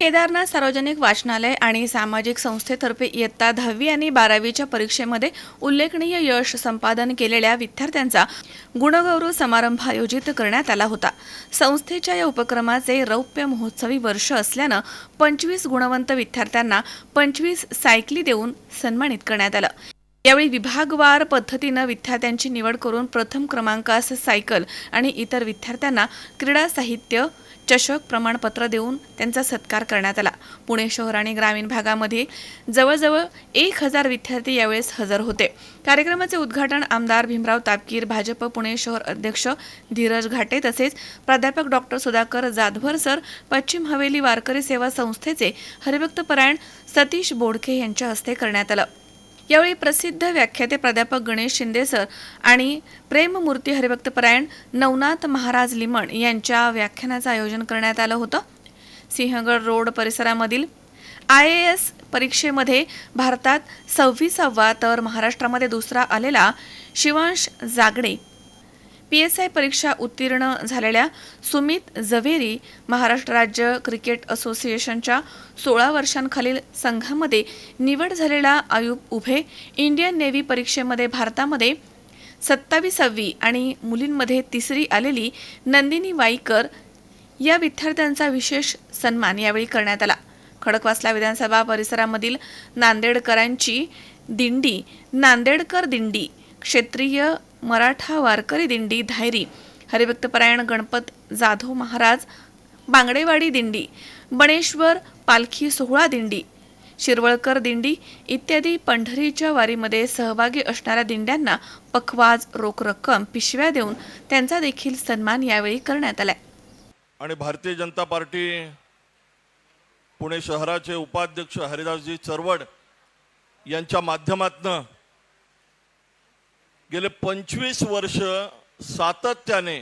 केदारनाथ सार्वजनिक वाचनालय आणि सामाजिक संस्थेतर्फे इयत्ता दहावी आणि बारावीच्या परीक्षेमध्ये उल्लेखनीय यश संपादन केलेल्या विद्यार्थ्यांचा गुणगौरव समारंभ आयोजित करण्यात आला होता. संस्थेच्या या उपक्रमाचे रौप्य महोत्सवी वर्ष असल्यानं पंचवीस गुणवंत विद्यार्थ्यांना पंचवीस सायकली देऊन सन्मानित करण्यात आलं. यावेळी विभागवार पद्धतीनं विद्यार्थ्यांची निवड करून प्रथम क्रमांकास सायकल आणि इतर विद्यार्थ्यांना क्रीडा साहित्य चषक प्रमाणपत्र देऊन त्यांचा सत्कार करण्यात आला. पुणे शहर आणि ग्रामीण भागामध्ये जवळजवळ एक हजार विद्यार्थी यावेळेस हजर होते. कार्यक्रमाचे उद्घाटन आमदार भीमराव तापकीर भाजप पुणे शहर अध्यक्ष धीरज घाटे तसेच प्राध्यापक डॉक्टर सुधाकर जाधवर सर पश्चिम हवेली वारकरी सेवा संस्थेचे हरिभक्तपरायण सतीश बोडके यांच्या हस्ते करण्यात आलं. यावेळी प्रसिद्ध व्याख्याते प्राध्यापक गणेश शिंदे सर आणि प्रेममूर्ती हरिभक्तपरायण नवनाथ महाराज लिमण यांच्या व्याख्यानाचं आयोजन करण्यात आलं होतं. सिंहगड रोड परिसरामधील आय ए एस परीक्षेमध्ये भारतात सव्वीसावा तर महाराष्ट्रामध्ये दुसरा आलेला Shivansh Jagade P S I परीक्षा उत्तीर्ण झालेल्या सुमित झवेरी महाराष्ट्र राज्य क्रिकेट असोसिएशनच्या सोळा वर्षांखालील संघामध्ये निवड झालेला आयुब उभे इंडियन नेव्ही परीक्षेमध्ये भारतामध्ये सत्तावीसावी आणि मुलींमध्ये तिसरी आलेली नंदिनी वाईकर या विद्यार्थ्यांचा विशेष सन्मान यावेळी करण्यात आला. खडकवासला विधानसभा परिसरामधील नांदेडकरांची दिंडी नांदेडकर दिंडी क्षेत्रीय मराठा वारकरी दिंडी धायरी. हरिभक्तपरायण गणपत जाधव महाराज बांगडेवाडी दिंडी बणेश्वर पालखी सोहळा दिंडी शिरवळकर दिंडी इत्यादी पंढरीच्या वारीमध्ये सहभागी असणाऱ्या दिंड्यांना पखवाज रोख रक्कम पिशव्या देऊन त्यांचा देखील सन्मान यावेळी करण्यात आलाय. आणि भारतीय जनता पार्टी पुणे शहराचे उपाध्यक्ष हरिदासजी चरवड यांच्या माध्यमातनं गेले पंचवीस वर्ष सातत्याने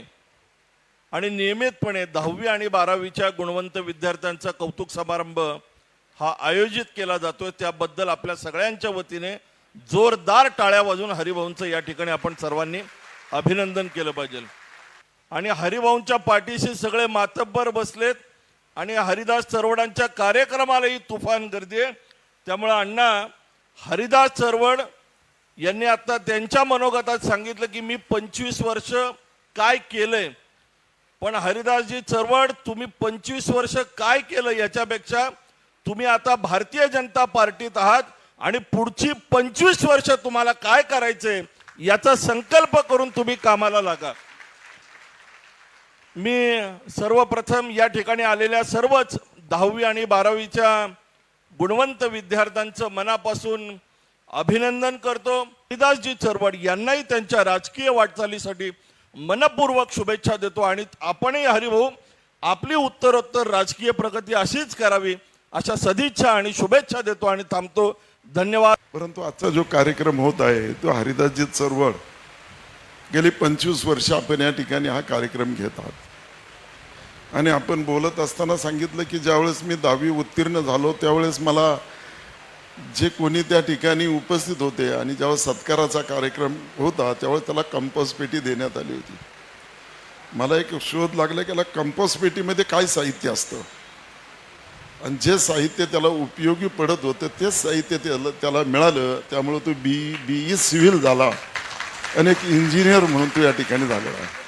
आणि नियमितपणे दहावी आणि बारावीच्या गुणवंत विद्यार्थ्यांचा कौतुक समारंभ हा आयोजित केला जातोय. त्याबद्दल आपल्या सगळ्यांच्या वतीने जोरदार टाळ्या वाजून हरिभाऊंचं या ठिकाणी आपण सर्वांनी अभिनंदन केलं पाहिजे. आणि हरिभाऊंच्या पाठीशी सगळे मातब्बर बसलेत आणि हरिदास चरवडांच्या कार्यक्रमालाही तुफान गर्दी आहे. त्यामुळं अण्णा हरिदास चरवड यांनी आता त्यांच्या मनोगतात सांगितलं की मी पंचवीस वर्ष काय केलंय? पण हरिदासजी चरवड तुम्ही पंचवीस वर्ष काय केलं याच्यापेक्षा? तुम्ही आता भारतीय जनता पार्टीत आहात आणि पुढची पंचवीस वर्ष तुम्हाला काय करायचंय याचा संकल्प करून तुम्ही कामाला लागा. मी सर्वप्रथम या ठिकाणी आलेल्या सर्वच दहावी आणि बारावीच्या गुणवंत विद्यार्थ्यांचं मनापासून अभिनंदन करतो. हरिदासजी चरवड यांनाही त्यांच्या राजकीय वाटचालीसाठी मनपूर्वक शुभेच्छा देतो आणि आपणही हरिभाऊ आपली उत्तरोत्तर राजकीय प्रगती अशीच करावी अशा सदिच्छा आणि शुभेच्छा देतो आणि थांबतो. धन्यवाद. परंतु आजचा जो कार्यक्रम होत आहे तो हरिदासजी चरवड गेली पंचवीस वर्ष आपण या ठिकाणी हा कार्यक्रम घेत आहात. आणि आपण बोलत असताना सांगितलं की ज्यावेळेस मी दहावी उत्तीर्ण झालो त्यावेळेस मला जे कोणी त्या ठिकाणी उपस्थित होते आणि ज्यावेळेस सत्काराचा कार्यक्रम होता त्यावेळेस त्याला कंपोज पेटी देण्यात आली होती. मला एक शोध लागला की त्याला कंपोज पेटीमध्ये काय साहित्य असतं? आणि जे साहित्य त्याला उपयोगी पडत होतं तेच साहित्य त्याला त्याला मिळालं. त्यामुळं तो बी बी ई सिव्हिल झाला. आणि एक इंजिनियर म्हणून तो या ठिकाणी झालेला आहे.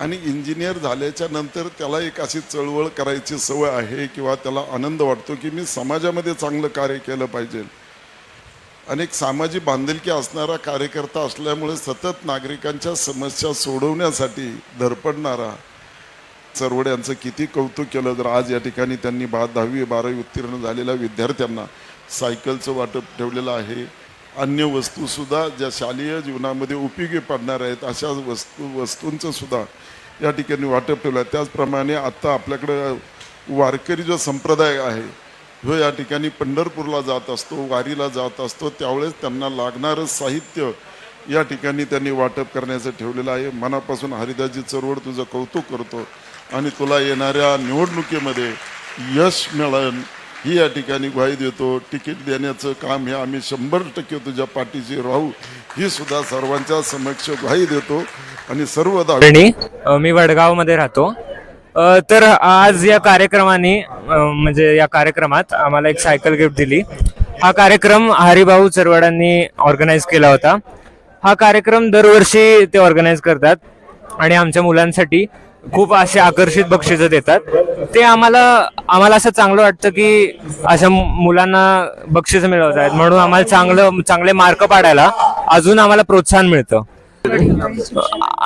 आणि इंजिनियर झाल्याच्यानंतर त्याला एक अशी चळवळ करायची सवय आहे किंवा त्याला आनंद वाटतो की मी समाजामध्ये चांगलं कार्य केलं पाहिजे. आणि एक सामाजिक बांधिलकी असणारा कार्यकर्ता असल्यामुळे सतत नागरिकांच्या समस्या सोडवण्यासाठी धडपडणारा चरवड यांचं किती कौतुक केलं तर आज या ठिकाणी त्यांनी बा दहावी बारावी उत्तीर्ण झालेल्या विद्यार्थ्यांना सायकलचं वाटप ठेवलेलं आहे. अन्य वस्तूसुद्धा ज्या शालेय जीवनामध्ये उपयोगी पडणार आहेत अशा वस्तू वस्तूंचं सुद्धा या ठिकाणी वाटप ठेवलं आहे. त्याचप्रमाणे आत्ता आपल्याकडं वारकरी जो संप्रदाय आहे जो या ठिकाणी पंढरपूरला जात असतो वारीला जात असतो त्यावेळेस त्यांना लागणारं साहित्य या ठिकाणी त्यांनी वाटप करण्याचं ठेवलेलं आहे. मनापासून हरिदासजी चरवड तुझं कौतुक करतो आणि तुला येणाऱ्या निवडणुकीमध्ये यश मिळेल. ही या ठिकाणी ग्वाही देतो. तिकीट देण्याचं काम हे आम्ही शंभर टक्के तुझ्या पाठीशी राहू ही सुद्धा सर्वांच्या समक्ष ग्वाही देतो. आणि सर्व दावे मी वडगावमध्ये राहतो. अ, तर आज या कार्यक्रमाने अ, म्हणजे या कार्यक्रमात आम्हाला एक सायकल गिफ्ट दिली. हा कार्यक्रम हरिभाऊ चरवाडांनी ऑर्गनाईज केला होता. हा कार्यक्रम दरवर्षी ते ऑर्गनाईज करतात. आणि आमच्या मुलांसाठी खूप असे आकर्षित बक्षिसं देतात. ते आम्हाला आम्हाला असं चांगलं वाटतं की अशा मुलांना बक्षिसं मिळवत आहेत. म्हणून आम्हाला चांगलं चांगले मार्क पाडायला अजून आम्हाला प्रोत्साहन मिळतं.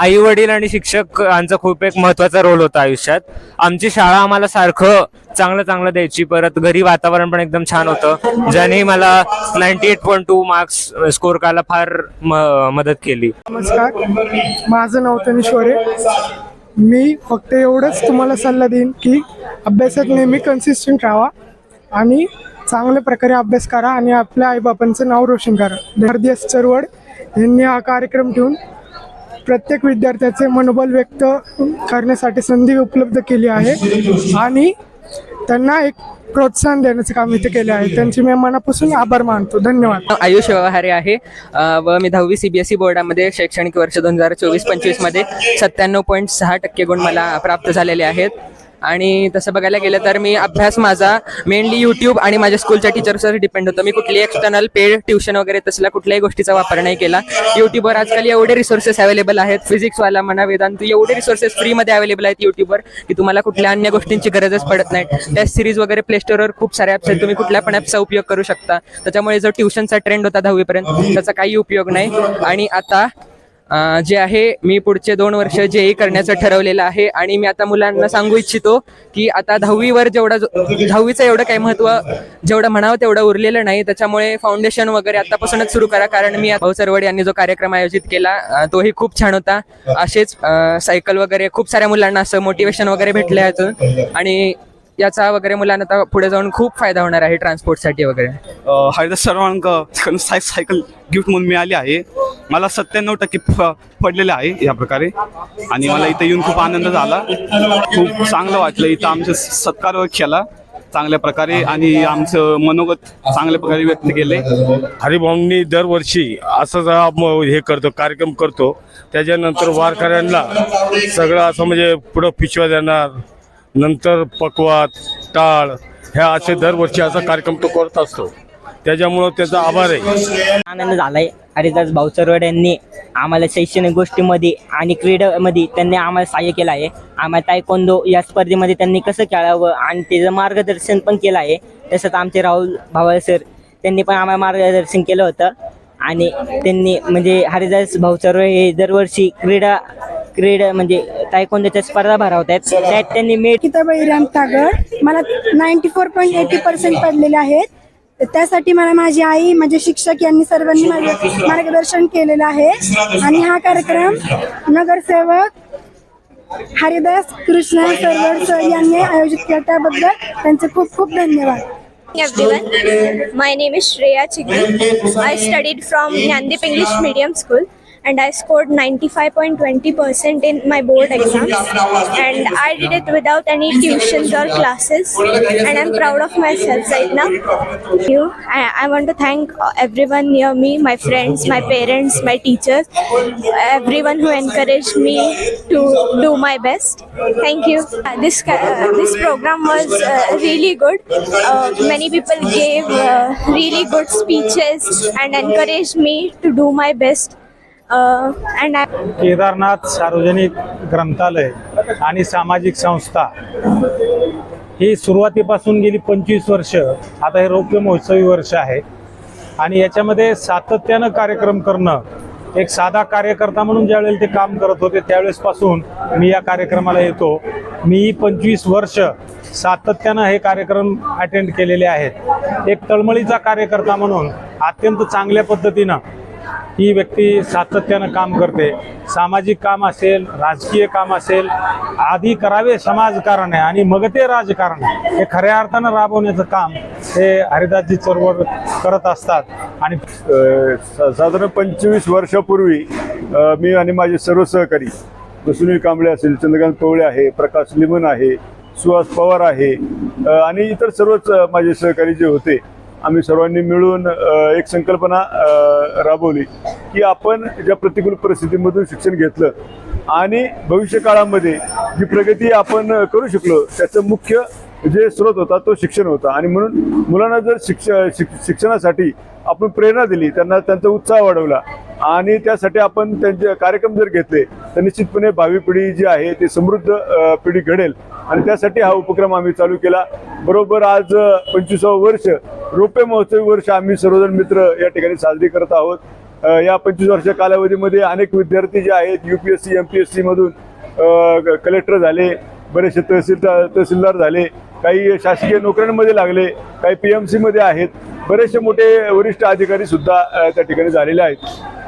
आई वडील आणि शिक्षक यांचा खूप एक महत्त्वाचा रोल होता आयुष्यात. आमची शाळा आम्हाला सारखं चांगलं चांगलं द्यायची. परत घरी वातावरण पण एकदम छान होतं. ज्याने मला ninety eight point two marks score करायला फार मदत केली. नमस्कार. माझं नाव तनिश्वरे. मी फक्त एवढंच तुम्हाला सल्ला देईन की अभ्यासात नेहमी कन्सिस्टंट राहा आणि चांगल्या प्रकारे अभ्यास करा आणि आपल्या आईबापांचं नाव रोशन करा. भारतीय चरवड यांनी हा कार्यक्रम ठेवून प्रत्येक विद्यार्थ्याचे मनोबल व्यक्त करण्यासाठी संधी उपलब्ध केली आहे. आणि त्यांना एक प्रोत्साहन देण्याचं काम इथे केले आहे. त्यांचे मी मनापासून आभार मानतो. धन्यवाद. आयुष व्यवहारे आहे व मी दहावी सीबीएसई बोर्डामध्ये शैक्षणिक वर्ष दोन हजार चोवीस पंचवीसमध्ये सत्त्याण्णव पॉईंट सहा टक्के गुण मला प्राप्त झालेले आहेत. आणि तसं बघायला गेलं तर मी अभ्यास माझा मेनली यूट्यूब आणि माझ्या स्कूलच्या टीचर्सवर डिपेंड होतो. मी कुठली एक्सटर्नल पेड ट्युशन वगैरे तसला कुठल्याही गोष्टीचा वापर नाही केला. यूट्यूबवर आजकाल एवढे रिसोर्सेस अवेलेबल आहेत. फिजिक्सवाला म्हणा वेदांत एवढे रिसोर्सेस फ्रीमध्ये अवेलेबल आहेत यूट्यूबवर की तुम्हाला कुठल्या अन्य गोष्टींची गरजच पडत नाही. टेस्ट सिरीज वगैरे प्लेस्टोरवर खूप सारे ॲप्स आहेत. तुम्ही कुठल्या पण ॲपचा उपयोग करू शकता. त्याच्यामुळे जो ट्युशनचा ट्रेंड होता दहावीपर्यंत त्याचा काही उपयोग नाही. आणि आता जे आहे मी पुढचे दोन वर्ष जे करण्याचं ठरवलेलं आहे आणि मी आता मुलांना सांगू इच्छितो की आता दहावीवर जेवढं दहावीचं एवढं काही महत्त्व जेवढं म्हणावं तेवढं उरलेलं नाही. त्याच्यामुळे फाउंडेशन वगैरे आतापासूनच सुरू करा. कारण मी भाऊ सरवड यांनी जो कार्यक्रम आयोजित केला तोही खूप छान होता. असेच सायकल वगैरे खूप साऱ्या मुलांना असं मोटिवेशन वगैरे भेटलं अजून आणि याचा वगैरे मुलांना आता पुढे जाऊन खूप फायदा होणार आहे ट्रान्सपोर्टसाठी वगैरे. अ, हरिदास सर्वांक साय सायकल गिफ्ट म्हणून मिळाली आहे. मला सत्त्याण्णव टक्के फ- पडलेले आहे या प्रकारे आणि मला इथं येऊन खूप आनंद झाला. खूप चांगलं वाटलं इथं आमचे सत्कार केला चांगल्या प्रकारे आणि आमचं मनोगत चांगल्या प्रकारे व्यक्त केले हरिभाऊंनी दरवर्षी असंच हा म- हे करतो कार्यक्रम करतो. त्याच्यानंतर वारकऱ्यांना सगळं असं म्हणजे पुढं पिशव्या देणार नंतर पकवात टाळ ह्या असे दरवर्षी असा कार्यक्रम तो करत असतो. त्याच्यामुळं त्याचा आभार आहे. आनंद झालाय. हरिदास भाऊचरवड यांनी आम्हाला शैक्षणिक गोष्टीमध्ये आणि क्रीडामध्ये त्यांनी आम्हाला सहाय्य केलं आहे. आम्हाला तायकोंदो या स्पर्धेमध्ये त्यांनी कसं खेळावं आणि त्याचं मार्गदर्शन पण केलं आहे. तसंच आमचे राहुल भावा सर त्यांनी पण आम्हाला मार्गदर्शन केलं होतं. आणि त्यांनी म्हणजे हरिदास भाऊचरवड हे दरवर्षी क्रीडा क्रीडा म्हणजे तायकोंदोच्या स्पर्धा भरवतात त्यात त्यांनी मेट किताबाई राम तागड मला ninety four point eighty percent पडलेले आहेत. तर त्यासाठी मला माझी आई माझे शिक्षक यांनी सर्वांनी माझे मार्गदर्शन केलेलं आहे. आणि हा कार्यक्रम नगरसेवक हरिदास कृष्ण सरवड सर यांनी आयोजित केला. त्याबद्दल त्यांचे खूप खूप धन्यवाद. Everyone. My name is Shreya Chigri. I studied from Nandip English Medium School and I scored 95.20% in my board exams. And I did it without any tuitions or classes. And I'm proud of myself right now. Thank you, I, I want to thank everyone near me, my friends, my parents, my teachers, everyone who encouraged me to do my best. Thank you. Uh, this uh, this program was uh, really good. Uh, many people gave uh, really good speeches and encouraged me to do my best. And Kedarnath सार्वजनिक ग्रंथालय आणि सामाजिक संस्था ही सुरुवातीपासून गेली पंचवीस वर्ष. आता हे रौप्य महोत्सवी वर्ष आहे. आणि याच्यामध्ये सातत्यानं कार्यक्रम करणं एक साधा कार्यकर्ता म्हणून ज्यावेळेला ते काम करत होते त्यावेळेसपासून मी या कार्यक्रमाला येतो. मी पंचवीस वर्ष सातत्यानं हे कार्यक्रम अटेंड केलेले आहेत. एक तळमळीचा कार्यकर्ता म्हणून अत्यंत चांगल्या पद्धतीनं ही व्यक्ती सातत्यानं काम करते सामाजिक काम असेल राजकीय काम असेल आधी करावे समाजकारण आहे आणि मग ते राजकारण आहे. हे खऱ्या अर्थानं राबवण्याचं काम हे हरिदासजी चळवळ करत असतात आणि सा- साधारण पंचवीस वर्षापूर्वी मी आणि माझे सर्व सहकारी कुसुनी कांबळे असेल चंद्रकांत कवळे आहे प्रकाश लिमन आहे सुहास पवार आहे आणि इतर सर्वच माझे सहकारी जे होते आम्ही सर्वांनी मिळून एक संकल्पना राबवली की आपण ज्या प्रतिकूल परिस्थितीमधून शिक्षण घेतलं आणि भविष्य काळामध्ये जी प्रगती आपण करू शकलो त्याचं मुख्य जे स्रोत होता तो शिक्षण होता. आणि म्हणून मुलांना जर शिक्ष शिक्षणासाठी आपण प्रेरणा दिली त्यांना त्यांचा उत्साह वाढवला आणि त्यासाठी आपण त्यांचे कार्यक्रम जर घेतले तर निश्चितपणे भावी पिढी जी आहे ती समृद्ध पिढी घडेल. आणि त्यासाठी हा उपक्रम आम्ही चालू केला. बरोबर आज पंचवीसावं वर्ष रोपे महोत्सवी वर्ष आम्ही सर्वजण मित्र या ठिकाणी साजरी करत आहोत. या पंचवीस वर्ष कालावधीमध्ये अनेक विद्यार्थी जे आहेत U P S C M P S सीमधून collector झाले बरेचसे तहसीलदार तहसीलदार झाले काही शासकीय नोकऱ्यांमध्ये लागले काही पी एम सीमध्ये आहेत. बरेचसे मोठे वरिष्ठ अधिकारी सुद्धा त्या ठिकाणी झालेले आहेत.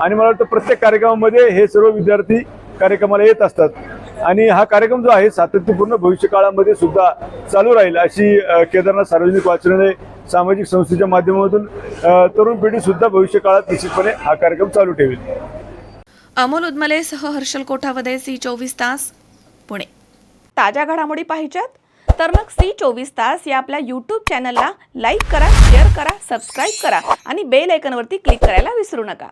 आणि मला वाटतं प्रत्येक कार्यक्रमामध्ये हे सर्व विद्यार्थी कार्यक्रमाला येत असतात. आणि हा कार्यक्रम जो आहे सातत्यपूर्ण भविष्य काळामध्ये सुद्धा चालू राहील अशी केदारनाथ सार्वजनिक वाचनालय सामाजिक संस्थेच्या माध्यमातून तरुण पिढी सुद्धा भविष्य काळात निश्चितपणे हा कार्यक्रम चालू ठेवेल. अमोल उदमलेसह हर्षल कोठावदे सी चोवीस तास पुणे. ताज्या घडामोडी पाहिजेत? तर मग सी चोवीस तास या आपल्या यूट्यूब चॅनलला लाईक करा शेअर करा सबस्क्राईब करा आणि बेल आयकॉनवरती क्लिक करायला विसरू नका.